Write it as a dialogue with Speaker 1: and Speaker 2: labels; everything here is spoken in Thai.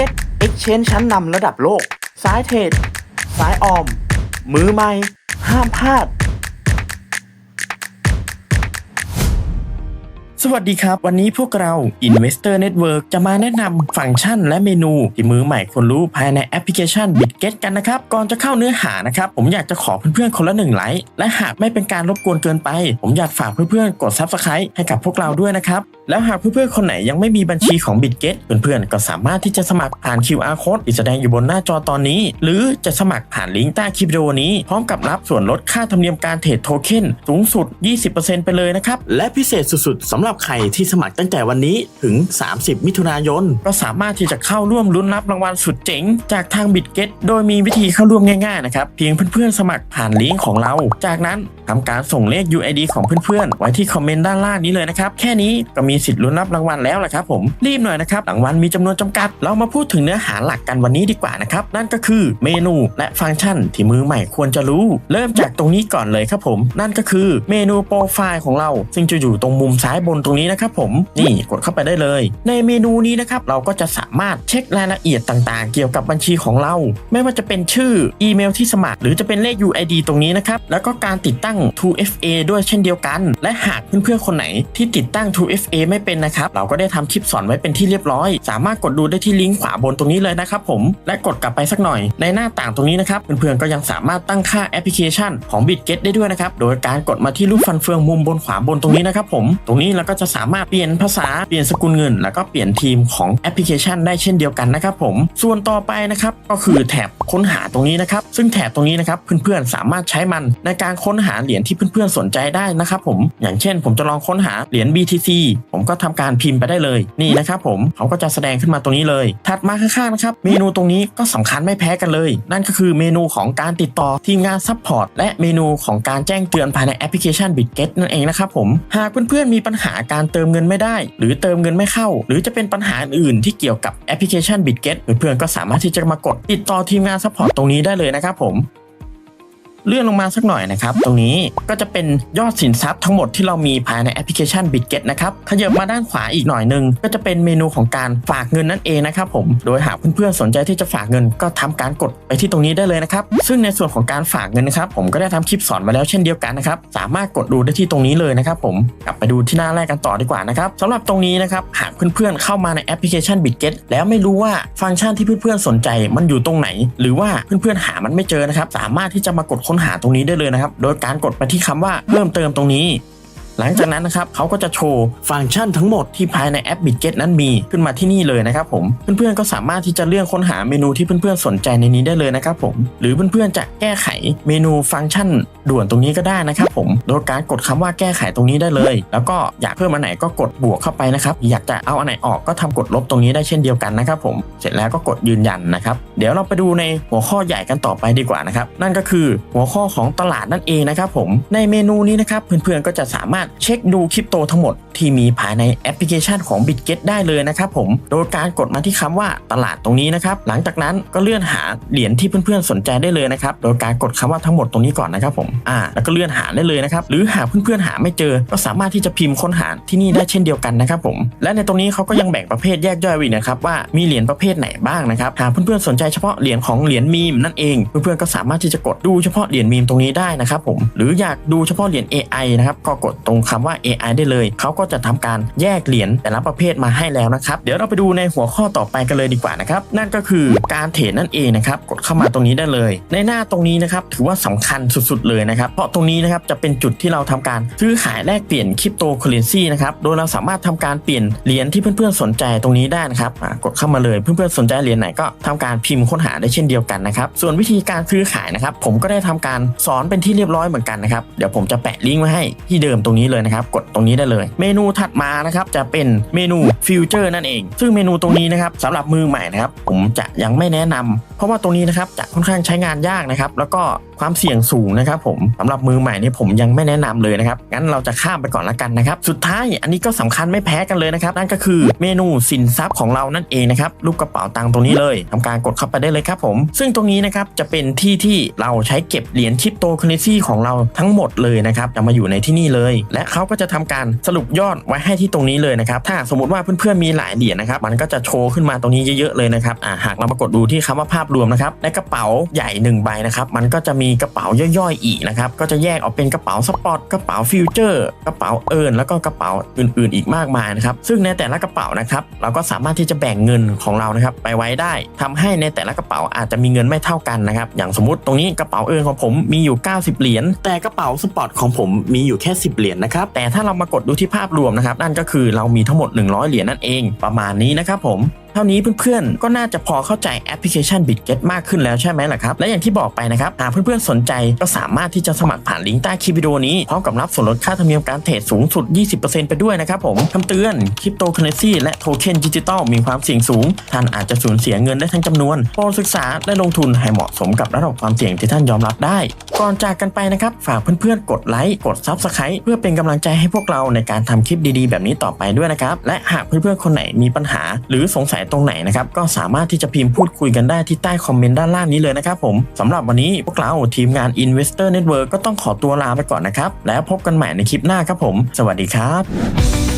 Speaker 1: Market Exchange ชั้นนำระดับโลก สายเทรด สายออม มือใหม่ ห้ามพลาด
Speaker 2: สวัสดีครับ วันนี้พวกเรา Investor Network จะมาแนะนำฟังก์ชันและเมนู ที่มือใหม่ควรรู้ภายในแอปพลิเคชัน BitGet กันนะครับ ก่อนจะเข้าเนื้อหานะครับ ผมอยากจะขอเพื่อนๆคนละหนึ่งไลค์และหากไม่เป็นการรบกวนเกินไป ผมอยากฝากเพื่อนๆกด Subscribe ให้กับพวกเราด้วยนะครับแล้วหากเพื่อนๆคนไหนยังไม่มีบัญชีของ BitGet เพื่อนๆก็สามารถที่จะสมัครผ่าน QR code ที่แสดงอยู่บนหน้าจอตอนนี้ หรือจะสมัครผ่านลิงก์ใต้คลิปวิดีโอนี้ พร้อมกับรับส่วนลดค่าธรรมเนียมการเทรดโทเค็นสูงสุด 20%ไปเลยนะครับและพิเศษสุดๆสำหรับใครที่สมัครตั้งแต่วันนี้ถึง 30 มิถุนายน ก็สามารถที่จะเข้าร่วมลุ้นรับรางวัลสุดเจ๋ง จากทาง BitGet โดยมีวิธีเข้าร่วมง่ายๆนะครับเพียงเพื่อนๆสมัครผ่านลิงก์ของเรา จากนั้นทำการส่งเลข UID ของเพื่อนๆ ไว้ที่คอมเมนต์ด้านล่างนี้เลยนะครับแค่นี้ก็มีสิทธิ์ลุ้นรับรางวัลแล้วแหละครับผมรีบหน่อยนะครับรางวัลมีจำนวนจำกัด เรามาพูดถึงเนื้อหาหลักกันวันนี้ดีกว่านะครับนั่นก็คือเมนูและฟังก์ชันที่มือใหม่ควรจะรู้ เริ่มจากตรงนี้ก่อนเลยครับผม นั่นก็คือเมนูโปรไฟล์ของเราซึ่งจะอยู่ตรงมุมซ้ายบนตรงนี้นะครับผมนี่กดเข้าไปได้เลย ในเมนูนี้นะครับเราก็จะสามารถเช็ครายละเอียดต่างๆ เกี่ยวกับบัญชีของเรา ไม่ว่าจะเป็นชื่ออีเมลที่สมัคร หรือจะเป็นเลข UID ตรงนี้นะครับแล้วก็การติดตั้ง 2FA ด้วยเช่นเดียวกัน และหากเพื่อนๆคนไหนที่ติดตั้ง 2FA ไม่เป็นนะครับเราก็ได้ทำคลิปสอนไว้เป็นที่เรียบร้อย สามารถกดดูได้ที่ลิงก์ขวาบนตรงนี้เลยนะครับผมและกดกลับไปสักหน่อยในหน้าต่างตรงนี้นะครับเพื่อนๆก็ยังสามารถตั้งค่าแอปพลิเคชันของ BitGet ได้ด้วยนะครับโดยการกดมาที่รูปฟันเฟืองมุมบนขวาบนตรงนี้นะครับผมตรงนี้เราก็จะสามารถเปลี่ยนภาษาเปลี่ยนสกุลเงิน แล้วก็เปลี่ยนทีมของแอปพลิเคชันได้เช่นเดียวกันนะครับผม ส่วนต่อไปนะครับก็คือแถบค้นหาตรงนี้นะครับ ซึ่งแถบตรงนี้นะครับเพื่อนๆสามารถใช้มันในการค้นหาเหรียญที่เพื่อนๆสนใจได้นะครับผมอย่างเช่น ผมจะลองค้นหาเหรียญ BTC ผมก็ทำการพิมพ์ไปได้เลยนี่นะครับผมเขาก็จะแสดงขึ้นมาตรงนี้เลย ถัดมาข้างๆนะครับเมนูตรงนี้ก็สำคัญไม่แพ้กันเลย นั่นก็คือเมนูของการติดต่อทีมงานซัพพอร์ตและเมนูของการแจ้งเตือนภายในแอปพลิเคชัน BitGet นั่นเองนะครับผมหากเพื่อนๆมีปัญหาการเติมเงินไม่ได้ หรือเติมเงินไม่เข้า หรือจะเป็นปัญหาอื่นที่เกี่ยวกับแอปพลิเคชัน BitGet เพื่อนๆก็สามารถที่จะมากดติดต่อทีมงานซัพพอร์ตตรงนี้ได้เลยนะครับผม เลื่อนลงมาสักหน่อยนะครับ ตรงนี้ก็จะเป็นยอดสินทรัพย์ทั้งหมดที่เรามีภายในแอปพลิเคชัน BitGet นะครับขยับมาด้านขวาอีกหน่อยหนึง ก็จะเป็นเมนูของการฝากเงินนั่นเองนะครับผม โดยหากเพื่อนๆสนใจที่จะฝากเงินก็ทำการกดไปที่ตรงนี้ได้เลยนะครับ ซึ่งในส่วนของการฝากเงินนะครับ ผมก็ได้ทำคลิปสอนมาแล้วเช่นเดียวกันนะครับ สามารถกดดูได้ที่ตรงนี้เลยนะครับผม กลับไปดูที่หน้าแรกกันต่อดีกว่านะครับสำหรับตรงนี้นะครับ หากเพื่อนๆเข้ามาในแอปพลิเคชัน BitGet แล้วไม่รู้ว่าฟังก์ชันที่เพื่อนๆสนใจมันอยู่ตรงไหน หรือว่าเพื่อนๆหามันไม่เจอนะครับ สามารถที่จะมากดค้นหาตรงนี้ได้เลยนะครับ โดยการกดไปที่คำว่าเพิ่มเติมตรงนี้ หลังจากนั้นนะครับเขาก็จะโชว์ฟังก์ชันทั้งหมดที่ภายในแอป BitGet นั้นมีขึ้นมาที่นี่เลยนะครับผมเพื่อนๆก็สามารถที่จะเลือกค้นหาเมนูที่เพื่อนๆสนใจในนี้ได้เลยนะครับผมหรือเพื่อนๆจะแก้ไขเมนูฟังก์ชันด่วนตรงนี้ก็ได้นะครับผมโดยการกดคำว่าแก้ไขตรงนี้ได้เลย แล้วก็อยากเพิ่มอันไหนก็กดบวกเข้าไปนะครับอยากจะเอาอันไหนออกก็ทำกดลบตรงนี้ได้เช่นเดียวกันนะครับผมเสร็จแล้วก็กดยืนยันนะครับเดี๋ยวเราไปดูในหัวข้อใหญ่กันต่อไปดีกว่านะครับนั่นก็คือหัวข้อของตลาดนั่นเองนะครับผมในเมนูนี้นะครับเพื่อนๆก็จะสามารถเช็คดูคลิปโตทั้งหมดที่มีภายในแอปพลิเคชันของ BitGet ได้เลยนะครับผมโดยการกดมาที่คำว่าตลาดตรงนี้นะครับหลังจากนั้นก็เลื่อนหาเหรียญที่เพื่อนๆสนใจได้เลยนะครับโดยการกดคำว่าทั้งหมดตรงนี้ก่อนนะครับผมอ่าแล้วก็เลื่อนหาได้เลยนะครับหรือหากเพื่อนๆหาไม่เจอ ก็สามารถที่จะพิมพ์ค้นหาที่นี่ได้เช่นเดียวกันนะครับผมและในตรงนี้เขาก็ยังแบ่งประเภทแยกย่อยไว้นะครับว่ามีเหรียญประเภทไหนบ้างนะครับหากเพื่อนๆสนใจเฉพาะเหรียญของเหรียญมีมนั่นเองเพื่อนๆก็สามารถที่จะกดดูเฉพาะเหรียญมีมตรงนี้ได้นะครับผมหรืออยากดูเฉพาะเหรียญ AI นะครับก็กดตรงคำว่า AI ได้เลย เขาก็จะทำการแยกเหรียญแต่ละประเภทมาให้แล้วนะครับ เดี๋ยวเราไปดูในหัวข้อต่อไปกันเลยดีกว่านะครับ นั่นก็คือการเทรดนั่นเองนะครับ กดเข้ามาตรงนี้ได้เลย ในหน้าตรงนี้นะครับถือว่าสำคัญสุดๆเลยนะครับ เพราะตรงนี้นะครับจะเป็นจุดที่เราทำการซื้อขายแลกเปลี่ยนคริปโตเคอเรนซีนะครับ โดยเราสามารถทำการเปลี่ยนเหรียญที่เพื่อนๆสนใจตรงนี้ได้นะครับ กดเข้ามาเลยเพื่อนๆสนใจเหรียญไหนก็ทำการพิมพ์ค้นหาได้เช่นเดียวกันนะครับ ส่วนวิธีการซื้อขายนะครับ ผมก็ได้ทำการสอนเป็นที่เรียบร้อยเหมือนกันนะครับ เดี๋ยวผมจะแปะลิงก์ไว้ให้ที่เดิมตรงนี้เลยนะครับ กดตรงนี้ได้เลย เมนูถัดมานะครับจะเป็นเมนูฟิวเจอร์นั่นเอง ซึ่งเมนูตรงนี้นะครับสำหรับมือใหม่นะครับ ผมจะยังไม่แนะนำเพราะว่าตรงนี้นะครับจะค่อนข้างใช้งานยากนะครับ แล้วก็ความเสี่ยงสูงนะครับ ผมสำหรับมือใหม่นี่ผมยังไม่แนะนำเลยนะครับงั้นเราจะข้ามไปก่อนละกันนะครับ สุดท้ายอันนี้ก็สำคัญไม่แพ้กันเลยนะครับ นั่นก็คือเมนูสินทรัพย์ของเรานั่นเองนะครับรูปกระเป๋าตังค์ตรงนี้เลยทำการกดเข้าไปได้เลยครับ ผม ซึ่งตรงนี้นะครับจะเป็นที่ที่เราใช้เก็บเหรียญคริปโตเคอเรนซีของเราทั้งหมดเลยนะครับจะมาอยู่ในที่นี่เลยและเขาก็จะทำการสรุปยอดไว้ให้ที่ตรงนี้เลยนะครับ ถ้าสมมติว่าเพื่อนๆมีหลายเหรียญนะครับ มันก็จะโชว์ขึ้นมาตรงนี้เยอะๆเลยนะครับอ่าหากเรามากดดูที่คำว่าภาพรวมนะครับในกระเป๋าใหญ่หนึ่งใบนะครับ มันก็จะมีกระเป๋าย่อยๆอีกนะครับ ก็จะแยกออกเป็นกระเป๋าสปอร์ตกระเป๋าฟิวเจอร์กระเป๋าเอิร์นแล้วก็กระเป๋าอื่น ๆ อีกมากมายนะครับ ซึ่งในแต่ละกระเป๋านะครับ เราก็สามารถที่จะแบ่งเงินของเรานะครับ ไปไว้ได้ทำให้ในแต่ละกระเป๋าอาจจะมีเงินไม่เท่ากันนะครับ อย่างสมมติตรงนี้กระเป๋าเอิร์นของผมมีอยู่ 90 เหรียญแต่กระเป๋าสปอร์ตของผมมีอยู่แค่ 10 เหรียญนะครับแต่ถ้าเรามากดดูที่ภาพรวมนะครับนั่นก็คือเรามีทั้งหมด 100 เหรียญนั่นเอง ประมาณนี้นะครับผมเท่านี้เพื่อนๆ ก็น่าจะพอเข้าใจแอปพลิเคชัน BitGet มากขึ้นแล้วใช่ไหมล่ะครับ และอย่างที่บอกไปนะครับ หากเพื่อนๆ สนใจก็สามารถที่จะสมัครผ่านลิงก์ใต้คลิปวิดีโอนี้ พร้อมกับรับส่วนลดค่าธรรมเนียมการเทรดสูงสุด 20%ไปด้วยนะครับผมคำเตือนคริปโตเคอเรนซีและโทเค็นดิจิตอลมีความเสี่ยงสูง ท่านอาจจะสูญเสียเงินได้ทั้งจำนวนโปรดศึกษาและลงทุนให้เหมาะสมกับระดับความเสี่ยงที่ท่านยอมรับได้ ก่อนจากกันไปนะครับฝากเพื่อนๆ กดไลค์กด Subscribe เพื่อเป็นกำลังใจให้พวกเราในการทำคลิปดีๆ แบบนี้ต่อไปด้วยนะครับและหากเพื่อนๆคนไหนมีปัญหา หรือสงสัยตรงไหนนะครับก็สามารถที่จะพิมพ์พูดคุยกันได้ที่ใต้คอมเมนต์ด้านล่างนี้เลยนะครับผมสำหรับวันนี้พวกเราทีมงาน Investor Network ก็ต้องขอตัวลาไปก่อนนะครับ แล้วพบกันใหม่ในคลิปหน้าครับผม สวัสดีครับ